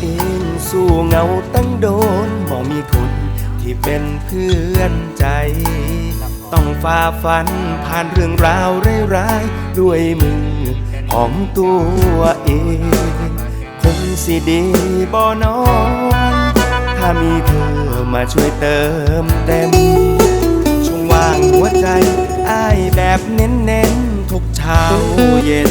เองสู้เหงาตั้งโดนบ่มีคนที่เป็นเพื่อนใจ ต้องฝ่าฟันผ่านเรื่องราวร้ายๆด้วยมือของตัวเองคงสิดีบ่นอน ถ้ามีเธอมาช่วยเติมเต็มช่วงว่างหัวใจอ้ายแบบเน้นๆทุกเช้าเย็น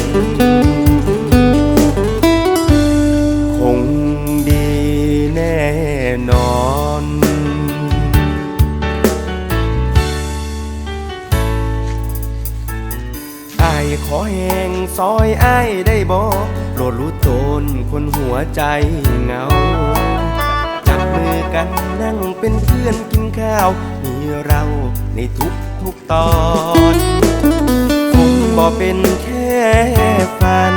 ขอแหงซอยอายได้บ่โปรดรู้ตนคนหัวใจเหงา จับมือกันนั่งเป็นเพื่อนกินข้าว มีเราในทุกทุกตอนคงบ่เป็นแค่ฝัน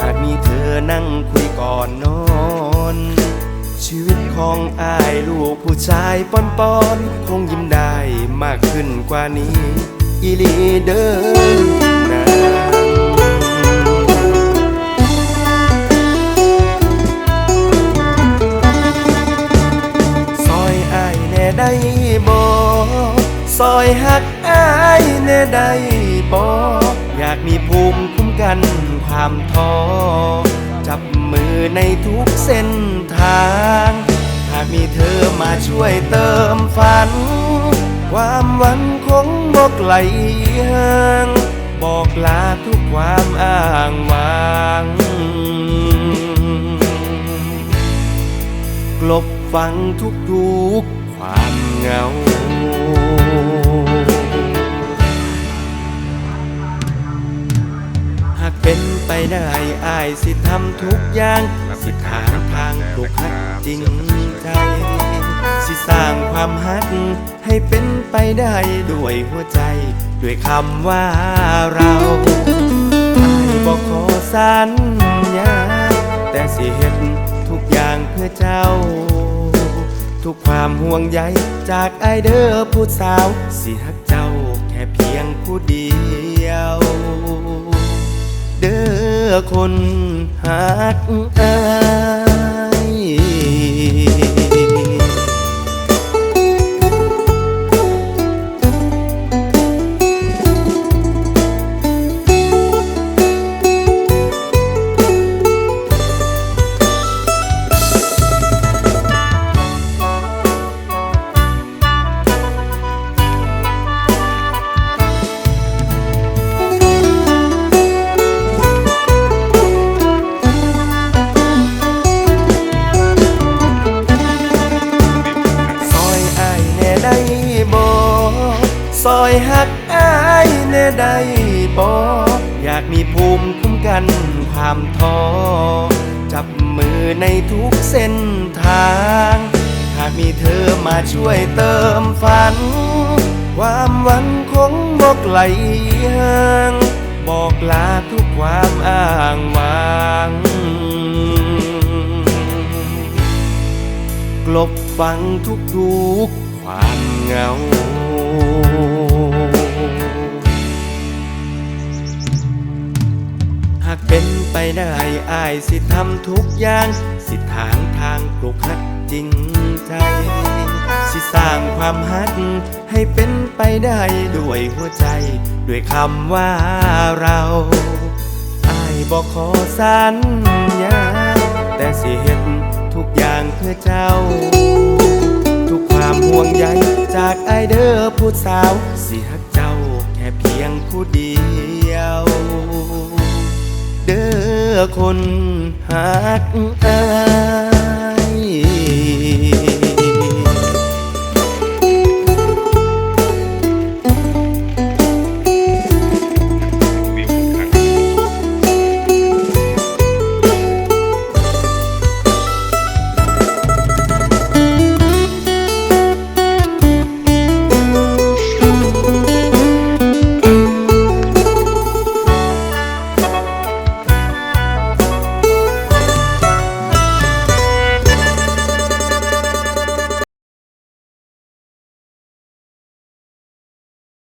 หากมีเธอนั่งคุยก่อนนอนชีวิตของอายลูกผู้ชายปอนปอน คงยิ้มได้มากขึ้นกว่านี้ อีลีเดินนางซอยอายแน่ได้บ่ซอยหักอายแน่ได้บ่อยากมีภูมิคุ้มกันความท้อจับมือในทุกเส้นทางหากมีเธอมาช่วยเติมฝัน ความหวัง กไกลห่างบอกลาทุกความอ้างว้างกลบฟังทุกทุกความเหงา หากเป็นไปได้อายสิทำทุกอย่าง สิทางทางปลุกฮักจริงใจ สิสร้างความฮักให้เป็น ไปได้ด้วยหัวใจ ด้วยคำว่าเราไอายบอกขอสัญญา แต่สิเฮ็ดทุกอย่างเพื่อเจ้า ทุกความห่วงใยจากไอเด้อผู้สาว สิฮักเจ้าแค่เพียงผู้เดียว เด้อคนฮักอา ซอยหักอายแน่ได้บ่อยากมีภูมิคุ้มกันความท้อจับมือในทุกเส้นทาง หากมีเธอมาช่วยเติมฝัน ความหวังคงบอกไกลห่างบอกลาทุกความอ้างว้างกลบฟังทุกทุกๆความเหงา ไปได้อายสิทำทุกอย่าง สิทางทางปลุกฮักจริงใจ สิสร้างความฮักให้เป็นไปได้ด้วยหัวใจ ด้วยคำว่าเราอายบอกขอสัญญา แต่สิเฮ็ดทุกอย่างเพื่อเจ้า ทุกความห่วงใยจากไอเด้อผู้สาว สิฮักเจ้าแค่เพียงผู้เดียว อคนหักอาย